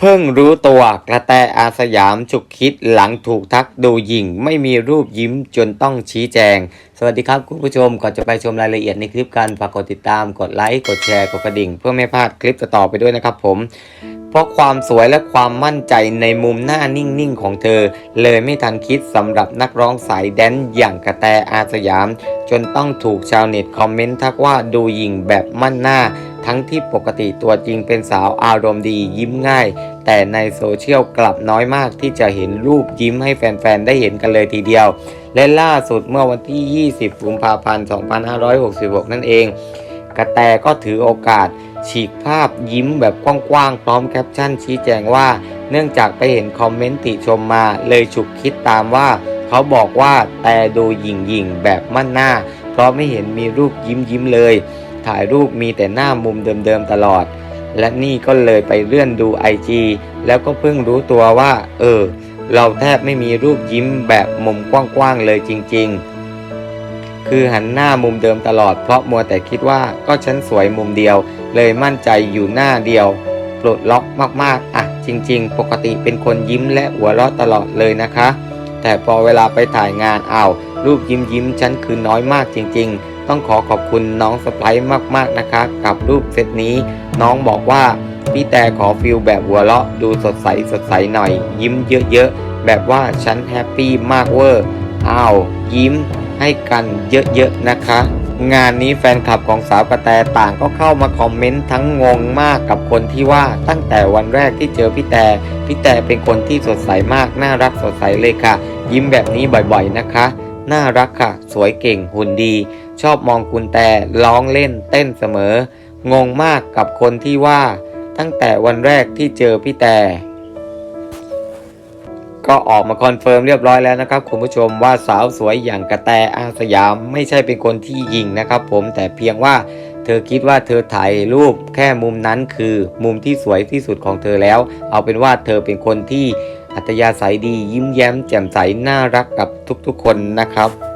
เพิ่งรู้ตัวกระแตอาสยามฉุกคิดหลังถูกทักดูหยิ่ง ไม่มีรูปยิ้มจนต้องชี้แจง สวัสดีครับคุณผู้ชมก่อนจะไปชมรายละเอียดในคลิปกันฝากกดติดตามกดไลค์กดแชร์กดกระดิ่ง เพื่อไม่พลาดคลิปต่อไปด้วยนะครับผมเพราะความสวยและความมั่นใจในมุมหน้านิ่งๆของเธอ เลยไม่ทันคิดสำหรับนักร้องสายแดนอย่างกระแตอาสยาม จนต้องถูกชาวเน็ตคอมเมนต์ทักว่าดูหยิ่งแบบมั่นหน้า ทั้งที่ปกติตัวจริงเป็นสาวอารมณ์ดียิ้มง่าย แต่ในโซเชียลกลับน้อยมากที่จะเห็นรูปยิ้มให้แฟนๆ ได้เห็นกันเลยทีเดียว และล่าสุดเมื่อวันที่ 20 กุมภาพันธ์ 2566 นั่นเอง กระแตก็ถือโอกาส ฉีกภาพยิ้มแบบกว้างๆ พร้อมแคปชั่นชี้แจงว่า เนื่องจากไปเห็นคอมเมนต์ติชมมาเลยฉุกคิดตามว่าเขาบอกว่าแต่ดูหยิ่งหยิ่งๆแบบมั่นหน้า เพราะไม่เห็นมีรูปยิ้มยิ้มๆเลย ถ่ายรูปมีแต่หน้ามุมเดิมๆตลอด และนี่ก็เลยไปเลื่อนดู IG แล้วก็เพิ่งรู้ตัวว่า เออ เราแทบไม่มีรูปยิ้มแบบมุมกว้างๆเลยจริง ๆ คือหันหน้ามุมเดิมตลอดเพราะมัวแต่คิดว่าก็ฉันสวยมุมเดียว เลยมั่นใจอยู่หน้าเดียวปลดล็อกมากๆ อะ จริง ๆ ปกติเป็นคนยิ้มและหัวเราะตลอดเลยนะคะ แต่พอเวลาไปถ่ายงานเอารูปยิ้มยิ้มฉันคือน้อยมากจริง ๆ ต้องขอขอบคุณน้องสไปร์มากๆนะคะ กับรูปเซตนี้ น้องบอกว่าพี่แต่ขอฟิลแบบหัวเราะดูสดใสสดใสหน่อย ยิ้มเยอะๆ แบบว่าฉันแฮปปี้มากเวอร์อ้าวยิ้มให้กันเยอะๆนะคะ งานนี้แฟนคลับของสาวกระแตต่างก็เข้ามาคอมเมนต์ทั้งงงมากกับคนที่ว่าตั้งแต่วันแรกที่เจอพี่แต่พี่แต่เป็นคนที่สดใสมากน่ารักสดใสเลยค่ะ ยิ้มแบบนี้บ่อยๆนะคะ น่ารักค่ะ สวยเก่งหุ่นดี ชอบมองคุณแต่ร้องเล่นเต้นเสมอ งงมากกับคนที่ว่าตั้งแต่วันแรกที่เจอพี่แต่ ก็ออกมาคอนเฟิร์มเรียบร้อยแล้วนะครับคุณผู้ชมว่าสาวสวยอย่างกระแตอาสยามไม่ใช่เป็นคนที่ยิงนะครับ ผมแต่เพียงว่าเธอคิดว่าเธอถ่ายรูปแค่มุมนั้นคือมุมที่สวยที่สุดของเธอแล้ว เอาเป็นว่าเธอเป็นคนที่อัตยาศัยดียิ้มแย้มแจ่มใสน่ารักกับทุกๆคนนะครับ